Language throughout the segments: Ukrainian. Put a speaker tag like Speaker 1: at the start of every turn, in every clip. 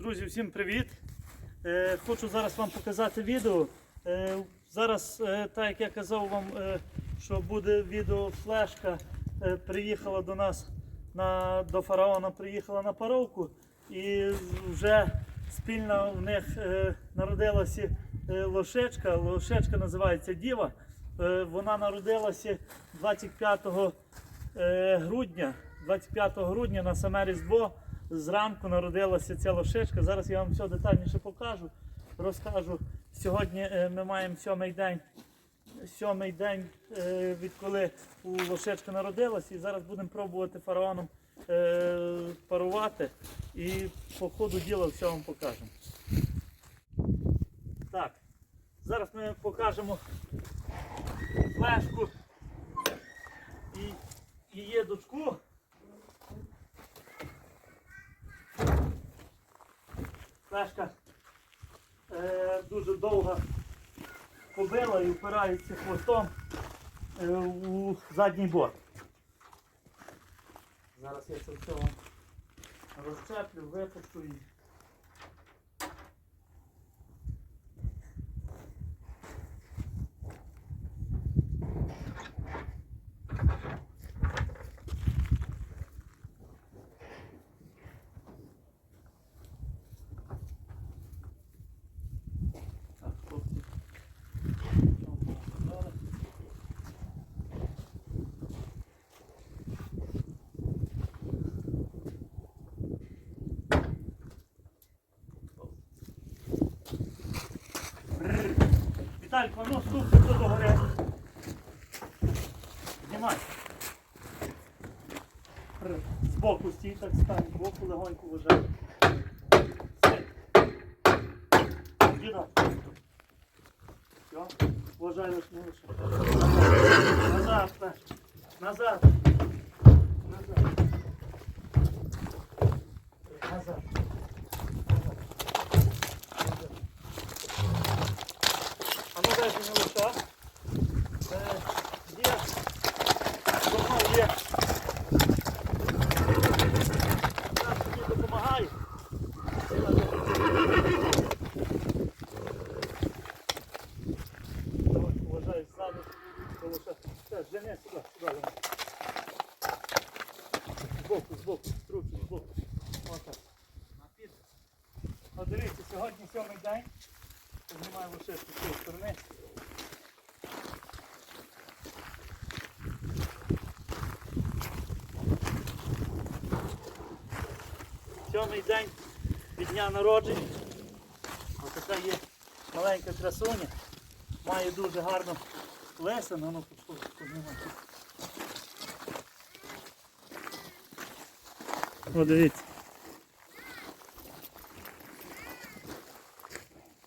Speaker 1: Друзі, всім привіт! Е, хочу зараз вам показати відео. Е, зараз, е, так як я казав вам, що буде відео флешка, приїхала до нас на, до фараона, приїхала на паровку і вже спільно в них народилася лошечка. Лошечка називається Діва. Вона народилася 25 е, грудня. 25 грудня на саме Різдво зранку народилася ця лошечка. Зараз я вам все детальніше покажу, розкажу. Сьогодні е, ми маємо сьомий день, сьомий день, е, відколи лошечка народилася, і зараз будемо пробувати фараоном е, парувати. І по ходу діла все вам покажемо. Так, зараз ми покажемо флешку і її дочку. Флешка е, дуже довго побила і впирається хвостом е, у задній бок. Зараз я це все розчеплю, випущу і. Так, хлопці. Там показали. Бррр. Віталько, ну стукни до гори. Знімай. Збоку стій, так стань, збоку легонько вважай. Діда. Все, вважай лише не лише. Назад. Назад. Назад. Назад. А ну дай мені лиша. Е, Є. Давно є. Зараз мені допомагає. Давай, уважай, ззаду. до лиша. Все, жени сюди, сюди. Лена. Збоку, збоку, руки, збоку. Отак. От дивіться, сьогодні сьомий день. Знімаю лише з цієї сторони. Сьомий день від дня народження. Ось така є маленька красуня. Має дуже гарну лесену, ну познімай. О, дивіться.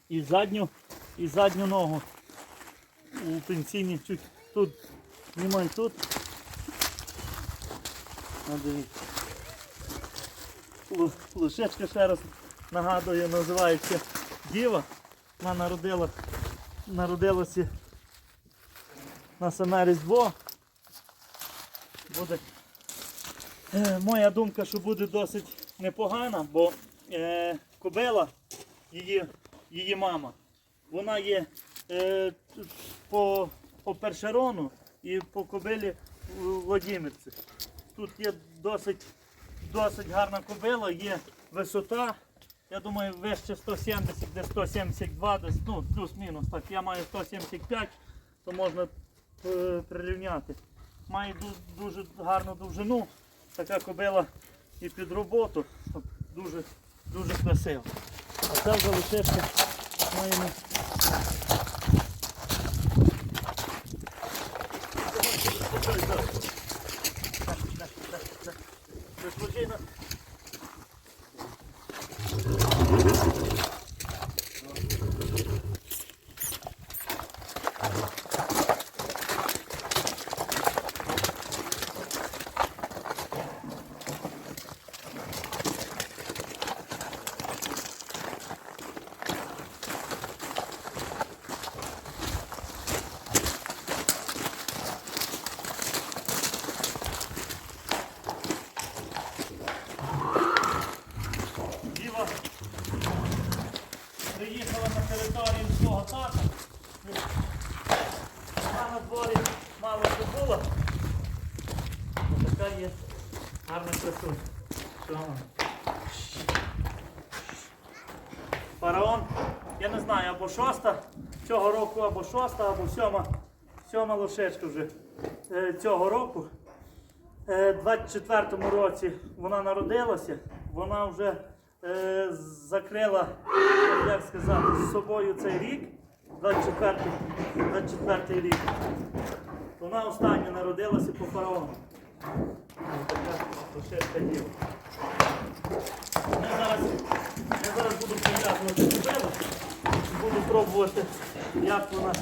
Speaker 1: І задню, і задню ногу. У пенсійні чуть тут, знімай тут. О, дивіться. Лошечка ще раз нагадую, називається Діва. Вона народила, народилася на саме Різдво. Буде, е, моя думка, що буде досить непогана, бо е, кобила, її, її мама, вона є е, по, по першерону і по кобилі Владимирці. Тут є досить, досить гарна кобила, є висота. Я думаю, вище 170, де 172, десь, ну, плюс-мінус. Так, я маю 175, то можна е, прирівняти. Має дуже гарну довжину. Така кобила і під роботу. Дуже, дуже красиво. А це вже лишишка маємо. Спокійно. Діва приїхала на територію свого тата. Вона на дворі мало що було. Ось така є гарна. Що? Фараон, я не знаю, або шоста цього року, або шоста, або сьома, сьома лошечка вже е, цього року. Е, 24-му році вона народилася, вона вже е, закрила, як сказати, з собою цей рік, 24, 24 рік. Вона остання народилася по фараону. Я зараз, я зараз буду прив'язувати кобилу, буду пробувати, як вона,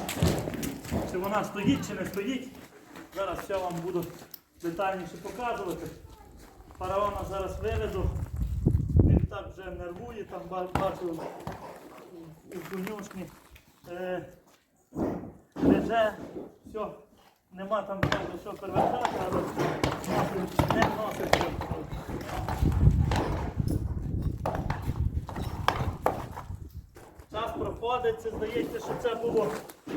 Speaker 1: чи вона стоїть, чи не стоїть. Зараз все вам буду детальніше показувати. Фараона зараз виведу. Він так вже нервує, там бачу у конюшні. Е, леже, все, нема там правда, що перевертати, але не носить. Час проходить, це здається, що це було,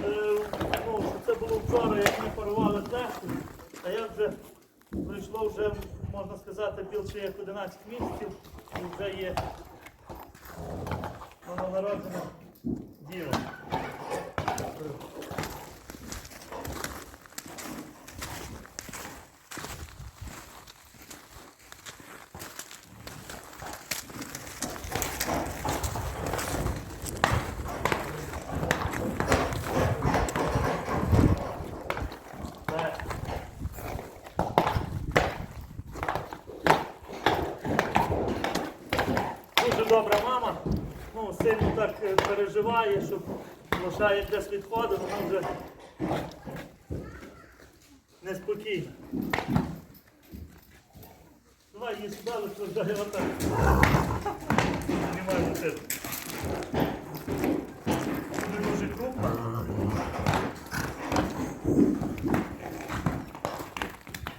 Speaker 1: е, ну, що це було вчора, як ми парували тесту, а як вже пройшло вже, можна сказати, більше як 11 місяців і вже є новонароджена діва. Так. Дуже добра мама. Ну, сильно так е, переживає, щоб лоша десь відходить, вона вже неспокійна. Давай її сюди, викладай отак. Знімай дитину. Вона дуже крупна.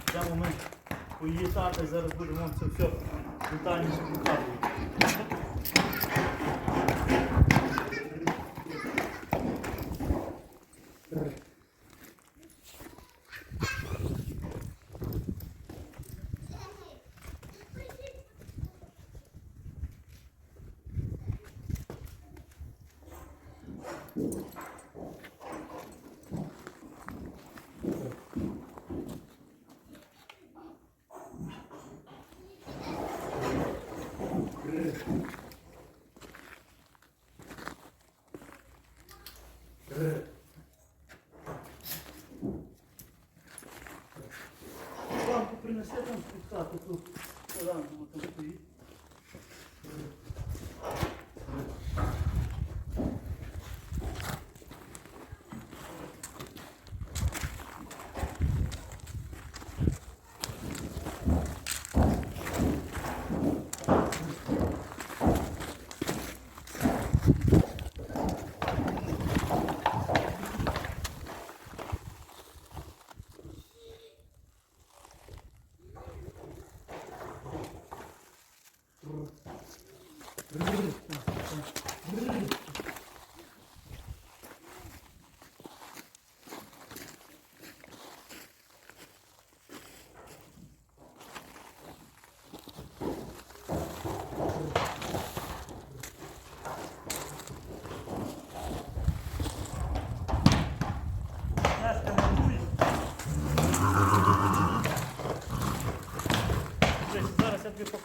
Speaker 1: Йдемо ми тати, зараз будемо це все детальніше показувати. Принесе там спектакль тут. Лампу там стоїть. Настя мандує. Дивись, Зараз я тобі покажу, як коса буде. Ой, тримай, за фото, ззаду, і тут тут шиї. Отако.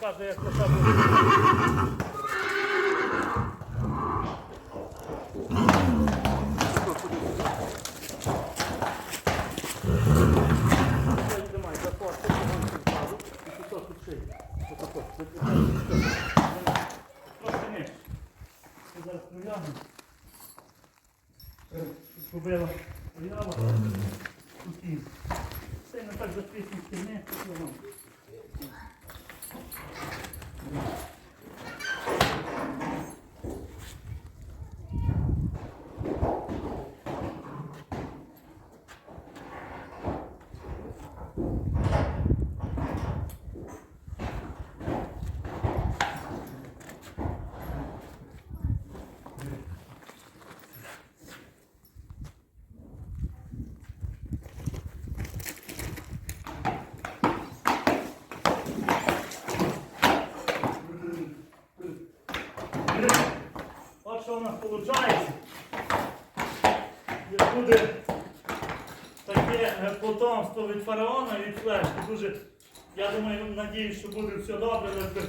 Speaker 1: Трошки нижче. Я зараз прив'язую. Побила От що у нас виходить. Як буде потомство від фараона від флешки. Дуже, я думаю, надіюсь, що буде все добре, би,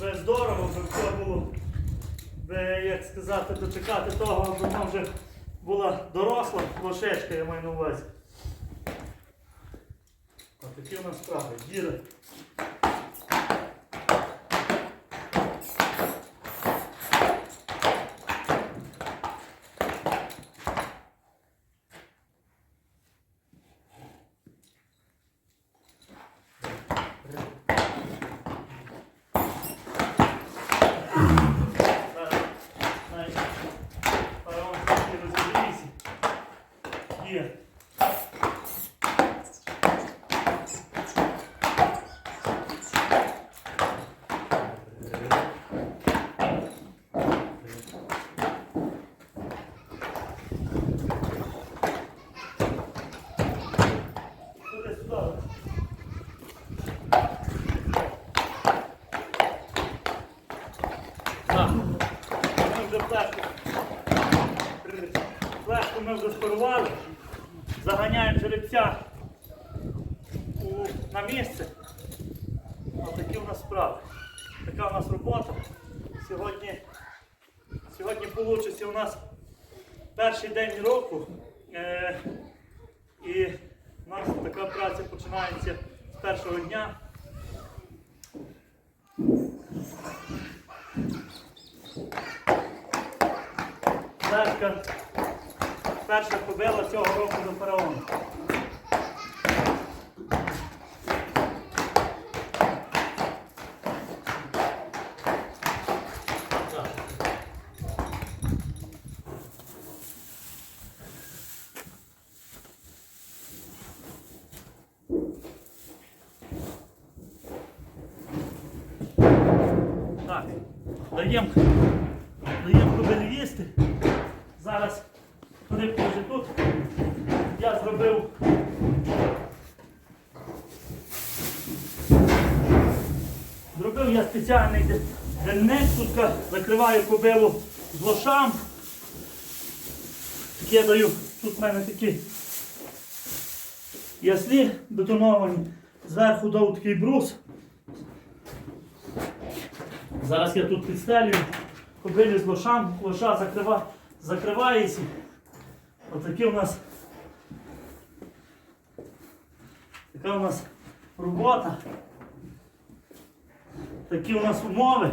Speaker 1: би здорово, би все було, би, як сказати, дочекати того, аби вона вже була доросла лошечка, я маю на увазі. Отакі у нас справи. Діри. Навіть фараон трохи розігрівся. Є. Туди, сюди. Так. Ми вже флешку. Флешку ми вже спарували. Заганяємо жеребця у, на місце. Отакі у нас справи. Така у нас робота. Сьогодні, сьогодні вийде у нас перший день року. Е, і у нас така праця починається з першого дня. Перша, перша кобила цього року до фараона. Так. Даємо даємо кобилі їсти. Зараз рибку вже тут. Я зробив. Зробив я спеціальний де- денник, тут закриваю кобилу з лошам. Кидаю, тут в мене такі яслі бетоновані, зверху дав такий брус. Зараз я тут підстелюю кобилі з лошам, лоша закрива, закривається. Отакі у нас така у нас робота. Такі у нас умови.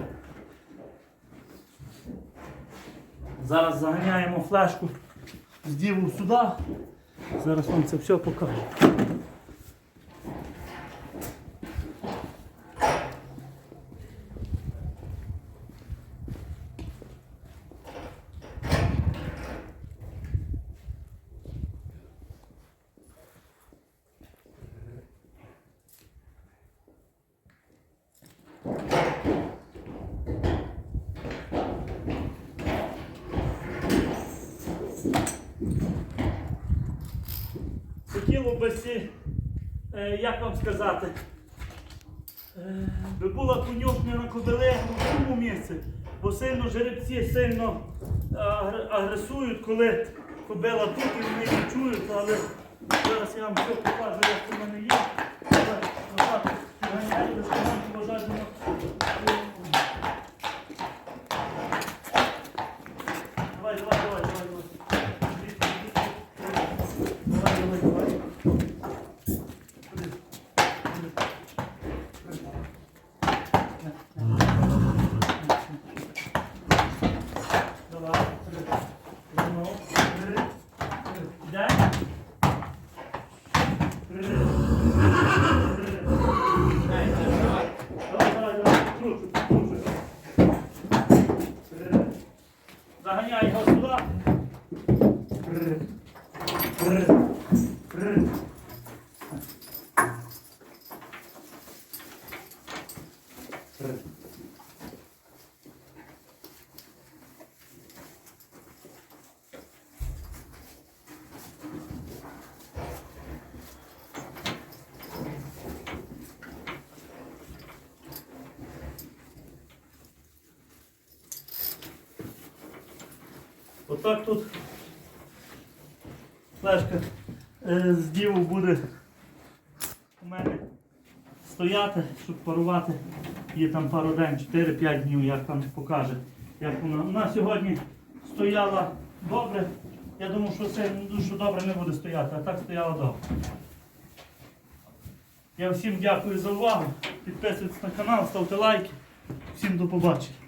Speaker 1: Зараз заганяємо флешку з діву сюди. Зараз вам це все покажу. Хотіло би е, як вам сказати, е, би була конюшня на кобиле в цьому місці, бо сильно жеребці сильно агресують, коли кобила тут і вони її чують, але зараз я вам все покажу, як в мене є. Давай, давай, давай, давай, давай. 아니야 이 녀석아. Отак тут флешка е, з діву буде у мене стояти, щоб парувати її там пару день, 4-5 днів, як там покаже. Як вона. вона сьогодні стояла добре. Я думав, що це дуже добре не буде стояти, а так стояла добре. Я всім дякую за увагу. Підписуйтесь на канал, ставте лайки. Всім до побачення.